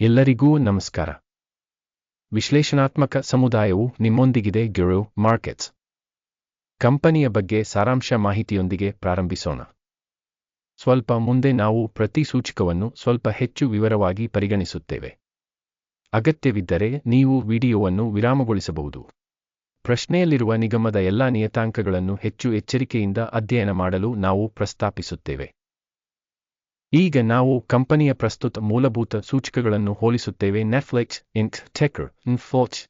ಎಲ್ಲರಿಗೂ ನಮಸ್ಕಾರ. ವಿಶ್ಲೇಷಣಾತ್ಮಕ ಸಮುದಾಯವು ನಿಮ್ಮೊಂದಿಗಿದೆ ಗಿರು ಮಾರ್ಕೆಟ್ಸ್ ಕಂಪನಿಯ ಬಗ್ಗೆ ಸಾರಾಂಶ ಮಾಹಿತಿಯೊಂದಿಗೆ ಪ್ರಾರಂಭಿಸೋಣ. ಸ್ವಲ್ಪ ಮುಂದೆ ನಾವು ಪ್ರತಿ ಸೂಚಕವನ್ನು ಸ್ವಲ್ಪ ಹೆಚ್ಚು ವಿವರವಾಗಿ ಪರಿಗಣಿಸುತ್ತೇವೆ. ಅಗತ್ಯವಿದ್ದರೆ ನೀವು ವಿಡಿಯೋವನ್ನು ವಿರಾಮಗೊಳಿಸಬಹುದು. ಪ್ರಶ್ನೆಯಲ್ಲಿರುವ ನಿಗಮದ ಎಲ್ಲಾ ನಿಯತಾಂಕಗಳನ್ನು ಹೆಚ್ಚು ಎಚ್ಚರಿಕೆಯಿಂದ ಅಧ್ಯಯನ ಮಾಡಲು ನಾವು ಪ್ರಸ್ತಾಪಿಸುತ್ತೇವೆ. ಈಗ ನಾವು ಕಂಪನಿಯ ಪ್ರಸ್ತುತ ಮೂಲಭೂತ ಸೂಚಕಗಳನ್ನು ಹೋಲಿಸುತ್ತೇವೆ. ನೆಟ್ಫ್ಲಿಕ್ಸ್ ಇಂಕ್ ಟೆಕರ್ ಇನ್ಫೋಚ್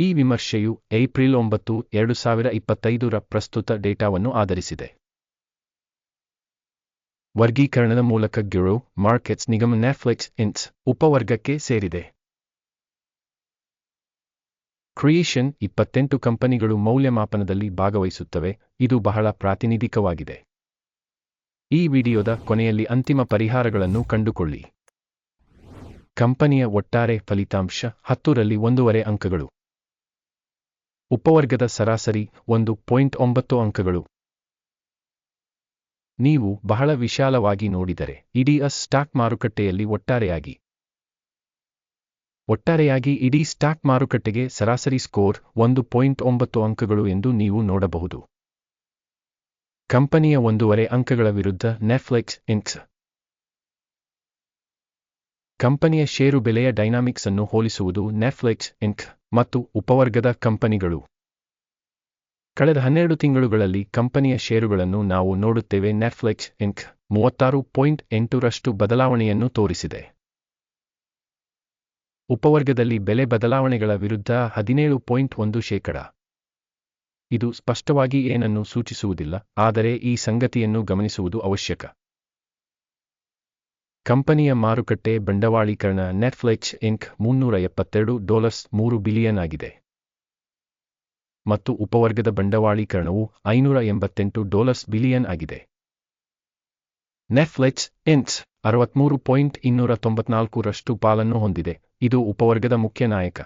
ಈ ವಿಮರ್ಶೆಯು ಏಪ್ರಿಲ್ ಒಂಬತ್ತು, ಎರಡು ಸಾವಿರ ಇಪ್ಪತ್ತೈದರ ಪ್ರಸ್ತುತ ಡೇಟಾವನ್ನು ಆಧರಿಸಿದೆ. ವರ್ಗೀಕರಣದ ಮೂಲಕ ಗಿರೋ ಮಾರ್ಕೆಟ್ಸ್ ನಿಗಮ ನೆಫ್ಲೆಕ್ಸ್ ಇನ್ಸ್ ಉಪವರ್ಗಕ್ಕೆ ಸೇರಿದೆ. ಕ್ರಿಯೇಷನ್ ಇಪ್ಪತ್ತೆಂಟು ಕಂಪನಿಗಳು ಮೌಲ್ಯಮಾಪನದಲ್ಲಿ ಭಾಗವಹಿಸುತ್ತವೆ. ಇದು ಬಹಳ ಪ್ರಾತಿನಿಧಿಕವಾಗಿದೆ. ಈ ವಿಡಿಯೋದ ಕೊನೆಯಲ್ಲಿ ಅಂತಿಮ ಪರಿಹಾರಗಳನ್ನು ಕಂಡುಕೊಳ್ಳಿ. ಕಂಪನಿಯ ಒಟ್ಟಾರೆ ಫಲಿತಾಂಶ ಹತ್ತರಲ್ಲಿ ಒಂದೂವರೆ ಅಂಕಗಳು. ಉಪವರ್ಗದ ಸರಾಸರಿ ಒಂದು ಪಾಯಿಂಟ್ ಒಂಬತ್ತು ಅಂಕಗಳು. ನೀವು ಬಹಳ ವಿಶಾಲವಾಗಿ ನೋಡಿದರೆ ಇಡೀ ಅಸ್ ಸ್ಟಾಕ್ ಮಾರುಕಟ್ಟೆಯಲ್ಲಿ ಒಟ್ಟಾರೆಯಾಗಿ. ಒಟ್ಟಾರೆಯಾಗಿ ಇಡೀ ಸ್ಟಾಕ್ ಮಾರುಕಟ್ಟೆಗೆ ಸರಾಸರಿ ಸ್ಕೋರ್ ಒಂದು ಪಾಯಿಂಟ್ ಒಂಬತ್ತು ಅಂಕಗಳು ಎಂದು ನೀವು ನೋಡಬಹುದು. ಕಂಪನಿಯ ಒಂದೂವರೆ ಅಂಕಗಳ ವಿರುದ್ಧ ನೆಟ್ಫ್ಲಿಕ್ಸ್ ಇನ್ಕ್ಸ್ ಕಂಪನಿಯ ಷೇರು ಬೆಲೆಯ ಡೈನಾಮಿಕ್ಸ್ ಅನ್ನು ಹೋಲಿಸುವುದು ನೆಟ್ಫ್ಲಿಕ್ಸ್ ಇಂಕ್ ಮತ್ತು ಉಪವರ್ಗದ ಕಂಪನಿಗಳು. ಕಳೆದ ಹನ್ನೆರಡು ತಿಂಗಳುಗಳಲ್ಲಿ ಕಂಪನಿಯ ಷೇರುಗಳನ್ನು ನಾವು ನೋಡುತ್ತೇವೆ ನೆಟ್ಫ್ಲಿಕ್ಸ್ ಇಂಕ್ ಮೂವತ್ತಾರು ಪಾಯಿಂಟ್ ಎಂಟರಷ್ಟು ಬದಲಾವಣೆಯನ್ನು ತೋರಿಸಿದೆ. ಉಪವರ್ಗದಲ್ಲಿ ಬೆಲೆ ಬದಲಾವಣೆಗಳ ವಿರುದ್ಧ ಹದಿನೇಳು ಪಾಯಿಂಟ್ ಒಂದು ಶೇಕಡ. ಇದು ಸ್ಪಷ್ಟವಾಗಿ ಏನನ್ನು ಸೂಚಿಸುವುದಿಲ್ಲ, ಆದರೆ ಈ ಸಂಗತಿಯನ್ನು ಗಮನಿಸುವುದು ಅವಶ್ಯಕ. ಕಂಪನಿಯ ಮಾರುಕಟ್ಟೆ ಬಂಡವಾಳೀಕರಣ ನೆಟ್ಫ್ಲಿಕ್ಸ್ ಇಂಕ್ ಮುನ್ನೂರ ಎಪ್ಪತ್ತೆರಡು ಡಾಲರ್ಸ್ ಮೂರು ಬಿಲಿಯನ್ ಆಗಿದೆ. ಮತ್ತು ಉಪವರ್ಗದ ಬಂಡವಾಳೀಕರಣವು ಐನೂರ ಎಂಬತ್ತೆಂಟು ಡಾಲರ್ಸ್ ಬಿಲಿಯನ್ ಆಗಿದೆ. ನೆಟ್ಫ್ಲಿಕ್ಸ್ ಇನ್ಸ್ ಅರವತ್ಮೂರು ಪಾಯಿಂಟ್ ಇನ್ನೂರ ತೊಂಬತ್ನಾಲ್ಕರಷ್ಟು ಪಾಲನ್ನು ಹೊಂದಿದೆ. ಇದು ಉಪವರ್ಗದ ಮುಖ್ಯ ನಾಯಕ.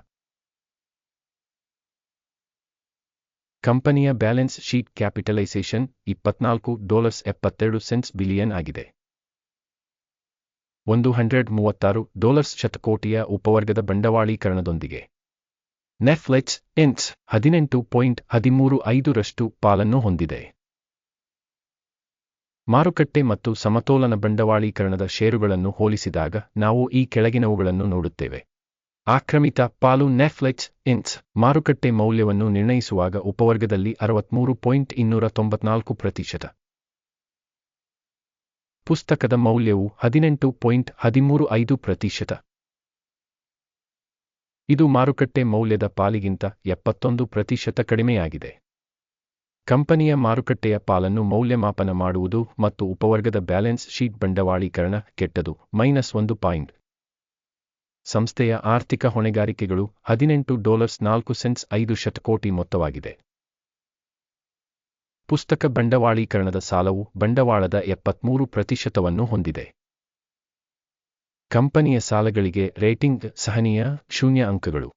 ಕಂಪನಿಯ ಬ್ಯಾಲೆನ್ಸ್ ಶೀಟ್ ಕ್ಯಾಪಿಟಲೈಸೇಷನ್ ಇಪ್ಪತ್ನಾಲ್ಕು ಡಾಲರ್ಸ್ ಎಪ್ಪತ್ತೆರಡು ಸೆಂಟ್ಸ್ ಬಿಲಿಯನ್ ಆಗಿದೆ. ಒಂದು ಹಂಡ್ರೆಡ್ ಮೂವತ್ತಾರು ಡಾಲರ್ಸ್ ಶತಕೋಟಿಯ ಉಪವರ್ಗದ ಬಂಡವಾಳೀಕರಣದೊಂದಿಗೆ. ನೆಫ್ಲೆಕ್ಸ್ ಇನ್ಸ್ ಹದಿನೆಂಟು ಪಾಯಿಂಟ್ ಹದಿಮೂರು ಐದರಷ್ಟು ಪಾಲನ್ನು ಹೊಂದಿದೆ. ಮಾರುಕಟ್ಟೆ ಮತ್ತು ಸಮತೋಲನ ಬಂಡವಾಳೀಕರಣದ ಷೇರುಗಳನ್ನು ಹೋಲಿಸಿದಾಗ ನಾವು ಈ ಕೆಳಗಿನವುಗಳನ್ನು ನೋಡುತ್ತೇವೆ. ಆಕ್ರಮಿತ ಪಾಲು ನೆಫ್ಲೆಕ್ಸ್ ಇನ್ಸ್ ಮಾರುಕಟ್ಟೆ ಮೌಲ್ಯವನ್ನು ನಿರ್ಣಯಿಸುವಾಗ ಉಪವರ್ಗದಲ್ಲಿ ಅರವತ್ಮೂರು ಪಾಯಿಂಟ್ ಇನ್ನೂರ ತೊಂಬತ್ನಾಲ್ಕು ಪ್ರತಿಶತ. ಪುಸ್ತಕದ ಮೌಲ್ಯವು ಹದಿನೆಂಟು ಪಾಯಿಂಟ್ ಹದಿಮೂರು ಐದು ಪ್ರತಿಶತ. ಇದು ಮಾರುಕಟ್ಟೆ ಮೌಲ್ಯದ ಪಾಲಿಗಿಂತ ಎಪ್ಪತ್ತೊಂದು ಪ್ರತಿಶತ ಕಡಿಮೆಯಾಗಿದೆ. ಕಂಪನಿಯ ಮಾರುಕಟ್ಟೆಯ ಪಾಲನ್ನು ಮೌಲ್ಯಮಾಪನ ಮಾಡುವುದು ಮತ್ತು ಉಪವರ್ಗದ ಬ್ಯಾಲೆನ್ಸ್ ಶೀಟ್ ಬಂಡವಾಳೀಕರಣ ಕೆಟ್ಟದು, ಮೈನಸ್ ಒಂದು ಪಾಯಿಂಟ್. ಸಂಸ್ಥೆಯ ಆರ್ಥಿಕ ಹೊಣೆಗಾರಿಕೆಗಳು ಹದಿನೆಂಟು ಡಾಲರ್ಸ್ ನಾಲ್ಕು ಸೆನ್ಸ್ ಐದು ಶತಕೋಟಿ ಮೊತ್ತವಾಗಿದೆ. ಪುಸ್ತಕ ಬಂಡವಾಳೀಕರಣದ ಸಾಲವು ಬಂಡವಾಳದ ಎಪ್ಪತ್ಮೂರು ಪ್ರತಿಶತವನ್ನು ಹೊಂದಿದೆ. ಕಂಪನಿಯ ಸಾಲಗಳಿಗೆ ರೇಟಿಂಗ್ ಸಹನೀಯ ಶೂನ್ಯ ಅಂಕಗಳು.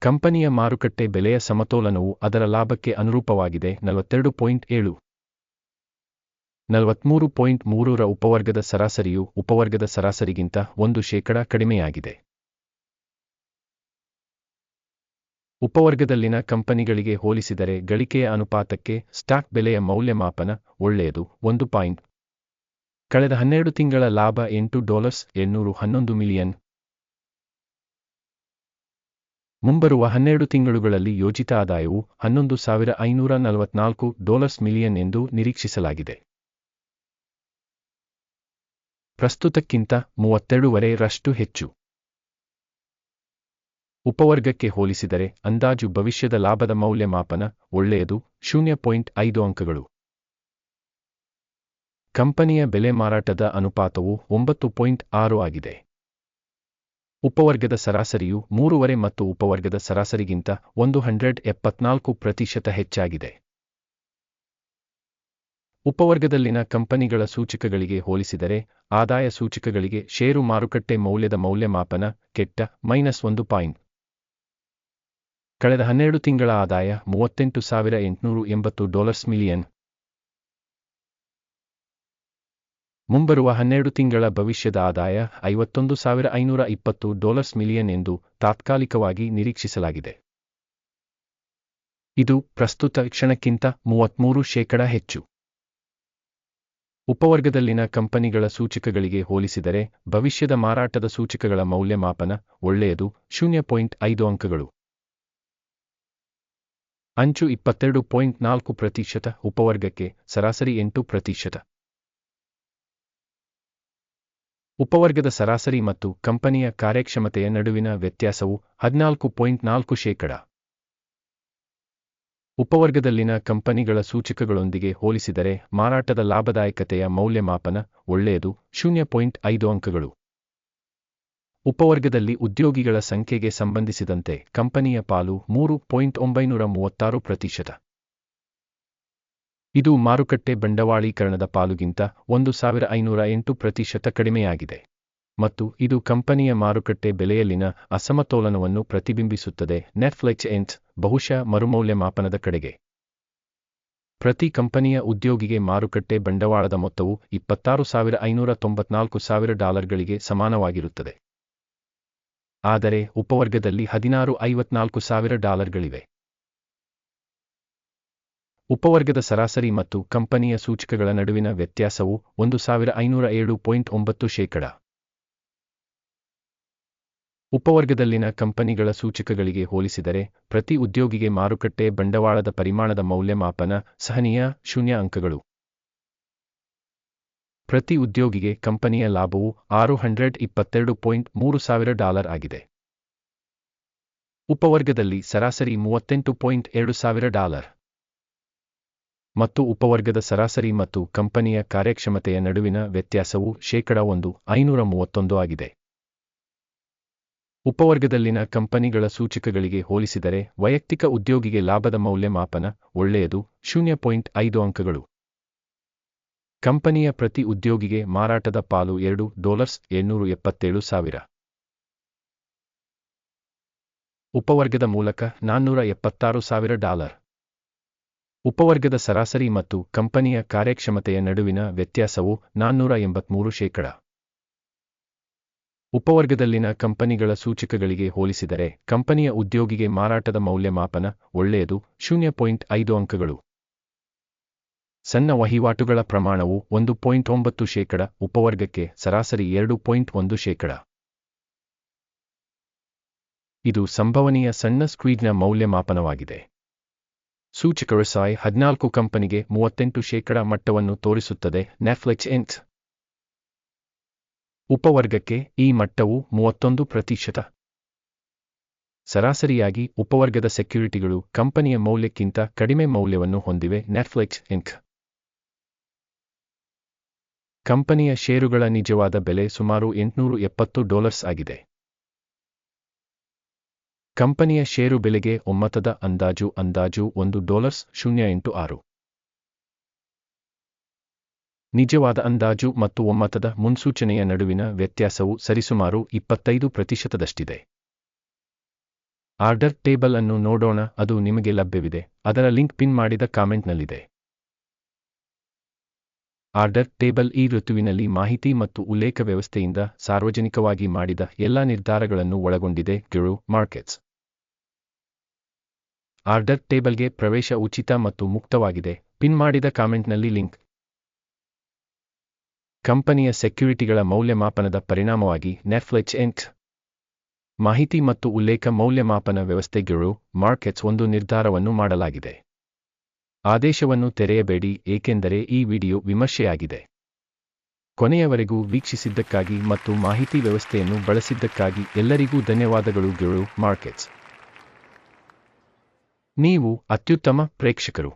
ಕಂಪನಿಯ ಮಾರುಕಟ್ಟೆ ಬೆಲೆಯ ಸಮತೋಲನವು ಅದರ ಲಾಭಕ್ಕೆ ಅನುರೂಪವಾಗಿದೆ ನಲವತ್ತೆರಡು ಪಾಯಿಂಟ್ ಏಳು. ನಲವತ್ಮೂರು ಪಾಯಿಂಟ್ ಮೂರರ ಉಪವರ್ಗದ ಸರಾಸರಿಯು ಉಪವರ್ಗದ ಸರಾಸರಿಗಿಂತ ಒಂದು ಶೇಕಡ ಕಡಿಮೆಯಾಗಿದೆ. ಉಪವರ್ಗದಲ್ಲಿನ ಕಂಪನಿಗಳಿಗೆ ಹೋಲಿಸಿದರೆ ಗಳಿಕೆಯ ಅನುಪಾತಕ್ಕೆ ಸ್ಟಾಕ್ ಬೆಲೆಯ ಮೌಲ್ಯಮಾಪನ ಒಳ್ಳೆಯದು. ಒಂದು ಪಾಯಿಂಟ್. ಕಳೆದ ಹನ್ನೆರಡು ತಿಂಗಳ ಲಾಭ ಎಂಟು ಡಾಲರ್ಸ್ ಎನ್ನೂರು ಹನ್ನೊಂದು ಮಿಲಿಯನ್. ಮುಂಬರುವ ಹನ್ನೆರಡು ತಿಂಗಳುಗಳಲ್ಲಿ ಯೋಜಿತ ಆದಾಯವು ಹನ್ನೊಂದು ಸಾವಿರ ಐನೂರ ನಲವತ್ನಾಲ್ಕು ಡಾಲರ್ಸ್ ಮಿಲಿಯನ್ ಎಂದು ನಿರೀಕ್ಷಿಸಲಾಗಿದೆ. ಪ್ರಸ್ತುತಕ್ಕಿಂತ ಮೂವತ್ತೆರಡೂವರೆ ರಷ್ಟು ಹೆಚ್ಚು. ಉಪವರ್ಗಕ್ಕೆ ಹೋಲಿಸಿದರೆ ಅಂದಾಜು ಭವಿಷ್ಯದ ಲಾಭದ ಮೌಲ್ಯಮಾಪನ ಒಳ್ಳೆಯದು, ಶೂನ್ಯ ಪಾಯಿಂಟ್ ಐದು ಅಂಕಗಳು. ಕಂಪನಿಯ ಬೆಲೆ ಮಾರಾಟದ ಅನುಪಾತವು ಒಂಬತ್ತು ಪಾಯಿಂಟ್ ಆರು ಆಗಿದೆ. ಉಪವರ್ಗದ ಸರಾಸರಿಯು ಮೂರುವರೆ ಮತ್ತು ಉಪವರ್ಗದ ಸರಾಸರಿಗಿಂತ ಒಂದು ಹಂಡ್ರೆಡ್ ಎಪ್ಪತ್ನಾಲ್ಕು ಪ್ರತಿಶತ ಹೆಚ್ಚಾಗಿದೆ. ಉಪವರ್ಗದಲ್ಲಿನ ಕಂಪನಿಗಳ ಸೂಚಕಗಳಿಗೆ ಹೋಲಿಸಿದರೆ, ಆದಾಯ ಸೂಚಕಗಳಿಗೆ ಷೇರು ಮಾರುಕಟ್ಟೆ ಮೌಲ್ಯದ ಮೌಲ್ಯಮಾಪನ ಕೆಟ್ಟ ಮೈನಸ್ ಒಂದು ಪಾಯಿಂಟ್. ಕಳೆದ ಹನ್ನೆರಡು ತಿಂಗಳ ಆದಾಯ ಮೂವತ್ತೆಂಟು ಸಾವಿರ ಎಂಟುನೂರು ಎಂಬತ್ತು ಡಾಲರ್ಸ್ ಮಿಲಿಯನ್. ಮುಂಬರುವ ಹನ್ನೆರಡು ತಿಂಗಳ ಭವಿಷ್ಯದ ಆದಾಯ ಐವತ್ತೊಂದು ಸಾವಿರ ಐನೂರ ಇಪ್ಪತ್ತು ಡಾಲರ್ಸ್ ಮಿಲಿಯನ್ ಎಂದು ತಾತ್ಕಾಲಿಕವಾಗಿ ನಿರೀಕ್ಷಿಸಲಾಗಿದೆ. ಇದು ಪ್ರಸ್ತುತ ಕ್ಷಣಕ್ಕಿಂತ ಮೂವತ್ತ್ಮೂರು ಶೇಕಡ ಹೆಚ್ಚು. ಉಪವರ್ಗದಲ್ಲಿನ ಕಂಪನಿಗಳ ಸೂಚಕಗಳಿಗೆ ಹೋಲಿಸಿದರೆ ಭವಿಷ್ಯದ ಮಾರಾಟದ ಸೂಚಕಗಳ ಮೌಲ್ಯಮಾಪನ ಒಳ್ಳೆಯದು, ಶೂನ್ಯ ಪಾಯಿಂಟ್ ಐದು ಅಂಕಗಳು. ಅಂಚು ಇಪ್ಪತ್ತೆರಡು ಪಾಯಿಂಟ್ ನಾಲ್ಕು ಪ್ರತಿಶತ ಉಪವರ್ಗಕ್ಕೆ ಸರಾಸರಿ ಎಂಟು ಪ್ರತಿಶತ. ಉಪವರ್ಗದ ಸರಾಸರಿ ಮತ್ತು ಕಂಪನಿಯ ಕಾರ್ಯಕ್ಷಮತೆಯ ನಡುವಿನ ವ್ಯತ್ಯಾಸವು ಹದಿನಾಲ್ಕು ಪಾಯಿಂಟ್ ನಾಲ್ಕು ಶೇಕಡ. ಉಪವರ್ಗದಲ್ಲಿನ ಕಂಪನಿಗಳ ಸೂಚಕಗಳೊಂದಿಗೆ ಹೋಲಿಸಿದರೆ, ಮಾರಾಟದ ಲಾಭದಾಯಕತೆಯ ಮೌಲ್ಯಮಾಪನ ಒಳ್ಳೆಯದು, ಶೂನ್ಯ ಪಾಯಿಂಟ್ ಐದು ಅಂಕಗಳು. ಉಪವರ್ಗದಲ್ಲಿ ಉದ್ಯೋಗಿಗಳ ಸಂಖ್ಯೆಗೆ ಸಂಬಂಧಿಸಿದಂತೆ ಕಂಪನಿಯ ಪಾಲು ಮೂರು ಪಾಯಿಂಟ್ ಒಂಬೈನೂರ ಮೂವತ್ತಾರು ಪ್ರತಿಶತ. ಇದು ಮಾರುಕಟ್ಟೆ ಬಂಡವಾಳೀಕರಣದ ಪಾಲುಗಿಂತ ಒಂದು ಸಾವಿರ ಐನೂರ ಎಂಟು ಪ್ರತಿಶತ ಕಡಿಮೆಯಾಗಿದೆ. ಮತ್ತು ಇದು ಕಂಪನಿಯ ಮಾರುಕಟ್ಟೆ ಬೆಲೆಯಲ್ಲಿನ ಅಸಮತೋಲನವನ್ನು ಪ್ರತಿಬಿಂಬಿಸುತ್ತದೆ. ನೆಟ್ಫ್ಲೆಕ್ಸ್ ಎಂಟ್ ಬಹುಶಃ ಮರುಮೌಲ್ಯಮಾಪನದ ಕಡೆಗೆ. ಪ್ರತಿ ಕಂಪನಿಯ ಉದ್ಯೋಗಿಗೆ ಮಾರುಕಟ್ಟೆ ಬಂಡವಾಳದ ಮೊತ್ತವು ಇಪ್ಪತ್ತಾರು ಸಾವಿರ ಐನೂರ ತೊಂಬತ್ನಾಲ್ಕು ಸಾವಿರ ಡಾಲರ್ಗಳಿಗೆ ಸಮಾನವಾಗಿರುತ್ತದೆ. ಆದರೆ ಉಪವರ್ಗದಲ್ಲಿ ಹದಿನಾರು ಐವತ್ನಾಲ್ಕು ಸಾವಿರ ಡಾಲರ್ಗಳಿವೆ. ಉಪವರ್ಗದ ಸರಾಸರಿ ಮತ್ತು ಕಂಪನಿಯ ಸೂಚಕಗಳ ನಡುವಿನ ವ್ಯತ್ಯಾಸವು ಒಂದು ಸಾವಿರ ಐನೂರ ಏಳು ಪಾಯಿಂಟ್ ಒಂಬತ್ತು ಶೇಕಡ. ಉಪವರ್ಗದಲ್ಲಿನ ಕಂಪನಿಗಳ ಸೂಚಕಗಳಿಗೆ ಹೋಲಿಸಿದರೆ, ಪ್ರತಿ ಉದ್ಯೋಗಿಗೆ ಮಾರುಕಟ್ಟೆ ಬಂಡವಾಳದ ಪರಿಮಾಣದ ಮೌಲ್ಯಮಾಪನ ಸಹನೀಯ ಶೂನ್ಯ ಅಂಕಗಳು. ಪ್ರತಿ ಉದ್ಯೋಗಿಗೆ ಕಂಪನಿಯ ಲಾಭವು ಆರು ಹಂಡ್ರೆಡ್ ಇಪ್ಪತ್ತೆರಡು ಪಾಯಿಂಟ್ ಮೂರು ಸಾವಿರ ಡಾಲರ್ ಆಗಿದೆ. ಉಪವರ್ಗದಲ್ಲಿ ಸರಾಸರಿ ಮೂವತ್ತೆಂಟು ಪಾಯಿಂಟ್ ಎರಡು ಸಾವಿರ ಡಾಲರ್. ಮತ್ತು ಉಪವರ್ಗದ ಸರಾಸರಿ ಮತ್ತು ಕಂಪನಿಯ ಕಾರ್ಯಕ್ಷಮತೆಯ ನಡುವಿನ ವ್ಯತ್ಯಾಸವು ಶೇಕಡ ಒಂದು ಐನೂರ ಮೂವತ್ತೊಂದು ಆಗಿದೆ. ಉಪವರ್ಗದಲ್ಲಿನ ಕಂಪನಿಗಳ ಸೂಚಕಗಳಿಗೆ ಹೋಲಿಸಿದರೆ ವೈಯಕ್ತಿಕ ಉದ್ಯೋಗಿಗೆ ಲಾಭದ ಮೌಲ್ಯಮಾಪನ ಒಳ್ಳೆಯದು, ಶೂನ್ಯ ಪಾಯಿಂಟ್ ಐದು ಅಂಕಗಳು. ಕಂಪನಿಯ ಪ್ರತಿ ಉದ್ಯೋಗಿಗೆ ಮಾರಾಟದ ಪಾಲು ಎರಡು ಡಾಲರ್ಸ್ ಏಳ್ನೂರು ಎಪ್ಪತ್ತೇಳು ಸಾವಿರ. ಉಪವರ್ಗದ ಮೂಲಕ ನಾನ್ನೂರ ಎಪ್ಪತ್ತಾರು ಸಾವಿರ ಡಾಲರ್. ಉಪವರ್ಗದ ಸರಾಸರಿ ಮತ್ತು ಕಂಪನಿಯ ಕಾರ್ಯಕ್ಷಮತೆಯ ನಡುವಿನ ವ್ಯತ್ಯಾಸವು ನಾನ್ನೂರ ಎಂಬತ್ಮೂರು ಶೇಕಡ. ಉಪವರ್ಗದಲ್ಲಿನ ಕಂಪನಿಗಳ ಸೂಚಕಗಳಿಗೆ ಹೋಲಿಸಿದರೆ, ಕಂಪನಿಯ ಉದ್ಯೋಗಿಗೆ ಮಾರಾಟದ ಮೌಲ್ಯಮಾಪನ ಒಳ್ಳೆಯದು, ಶೂನ್ಯ ಪಾಯಿಂಟ್ ಐದು ಅಂಕಗಳು. ಸಣ್ಣ ವಹಿವಾಟುಗಳ ಪ್ರಮಾಣವು ಒಂದು ಪಾಯಿಂಟ್ ಒಂಬತ್ತು ಶೇಕಡ, ಉಪವರ್ಗಕ್ಕೆ ಸರಾಸರಿ ಎರಡು ಪಾಯಿಂಟ್ ಒಂದು ಶೇಕಡ. ಇದು ಸಂಭವನೀಯ ಸಣ್ಣ ಸ್ಕ್ವೀಡ್ನ ಮೌಲ್ಯಮಾಪನವಾಗಿದೆ. ಸೂಚಕರು ಸಾಯ್ ಹದಿನಾಲ್ಕು ಕಂಪನಿಗೆ ಮೂವತ್ತೆಂಟು ಶೇಕಡ ಮಟ್ಟವನ್ನು ತೋರಿಸುತ್ತದೆ ನೆಫ್ಲೆಕ್ಸ್ ಎಂಟ್ ಉಪವರ್ಗಕ್ಕೆ ಈ ಮಟ್ಟವು ಮೂವತ್ತೊಂದು ಪ್ರತಿಶತ. ಸರಾಸರಿಯಾಗಿ ಉಪವರ್ಗದ ಸೆಕ್ಯುರಿಟಿಗಳು ಕಂಪನಿಯ ಮೌಲ್ಯಕ್ಕಿಂತ ಕಡಿಮೆ ಮೌಲ್ಯವನ್ನು ಹೊಂದಿವೆ ನೆಟ್ಫ್ಲಿಕ್ಸ್ ಇಂಕ್ ಕಂಪನಿಯ ಷೇರುಗಳ ನಿಜವಾದ ಬೆಲೆ ಸುಮಾರು ಎಂಟುನೂರು ಎಪ್ಪತ್ತು ಡಾಲರ್ಸ್ ಆಗಿದೆ. ಕಂಪನಿಯ ಷೇರು ಬೆಲೆಗೆ ಒಮ್ಮತದ ಅಂದಾಜು ಅಂದಾಜು ಒಂದು ಡಾಲರ್ಸ್ ಶೂನ್ಯ ಎಂಟು ಆರು. ನಿಜವಾದ ಅಂದಾಜು ಮತ್ತು ಒಮ್ಮತದ ಮುನ್ಸೂಚನೆಯ ನಡುವಿನ ವ್ಯತ್ಯಾಸವು ಸರಿಸುಮಾರು ಇಪ್ಪತ್ತೈದು ಪ್ರತಿಶತದಷ್ಟಿದೆ. ಆರ್ಡರ್ ಟೇಬಲ್ ಅನ್ನು ನೋಡೋಣ, ಅದು ನಿಮಗೆ ಲಭ್ಯವಿದೆ. ಅದರ ಲಿಂಕ್ ಪಿನ್ ಮಾಡಿದ ಕಾಮೆಂಟ್ನಲ್ಲಿದೆ. ಆರ್ಡರ್ ಟೇಬಲ್ ಈ ಋತುವಿನಲ್ಲಿ ಮಾಹಿತಿ ಮತ್ತು ಉಲ್ಲೇಖ ವ್ಯವಸ್ಥೆಯಿಂದ ಸಾರ್ವಜನಿಕವಾಗಿ ಮಾಡಿದ ಎಲ್ಲಾ ನಿರ್ಧಾರಗಳನ್ನು ಒಳಗೊಂಡಿದೆ ಗಿರು ಮಾರ್ಕೆಟ್ಸ್. ಆರ್ಡರ್ ಟೇಬಲ್ಗೆ ಪ್ರವೇಶ ಉಚಿತ ಮತ್ತು ಮುಕ್ತವಾಗಿದೆ. ಪಿನ್ ಮಾಡಿದ ಕಾಮೆಂಟ್ನಲ್ಲಿ ಲಿಂಕ್. ಕಂಪನಿಯ ಸೆಕ್ಯುರಿಟಿಗಳ ಮೌಲ್ಯಮಾಪನದ ಪರಿಣಾಮವಾಗಿ ನೆಫ್ಲೆಚ್ ಎಂಟ್ ಮಾಹಿತಿ ಮತ್ತು ಉಲ್ಲೇಖ ಮೌಲ್ಯಮಾಪನ ವ್ಯವಸ್ಥೆಗಳು ಮಾರ್ಕೆಟ್ಸ್ ಒಂದು ನಿರ್ಧಾರವನ್ನು ಮಾಡಲಾಗಿದೆ. ಆದೇಶವನ್ನು ತೆರೆಯಬೇಡಿ, ಏಕೆಂದರೆ ಈ ವಿಡಿಯೋ ವಿಮರ್ಶೆಯಾಗಿದೆ. ಕೊನೆಯವರೆಗೂ ವೀಕ್ಷಿಸಿದ್ದಕ್ಕಾಗಿ ಮತ್ತು ಮಾಹಿತಿ ವ್ಯವಸ್ಥೆಯನ್ನು ಬಳಸಿದ್ದಕ್ಕಾಗಿ ಎಲ್ಲರಿಗೂ ಧನ್ಯವಾದಗಳು ಗಿರು ಮಾರ್ಕೆಟ್ಸ್ ನೀವು ಅತ್ಯುತ್ತಮ ಪ್ರೇಕ್ಷಕರು.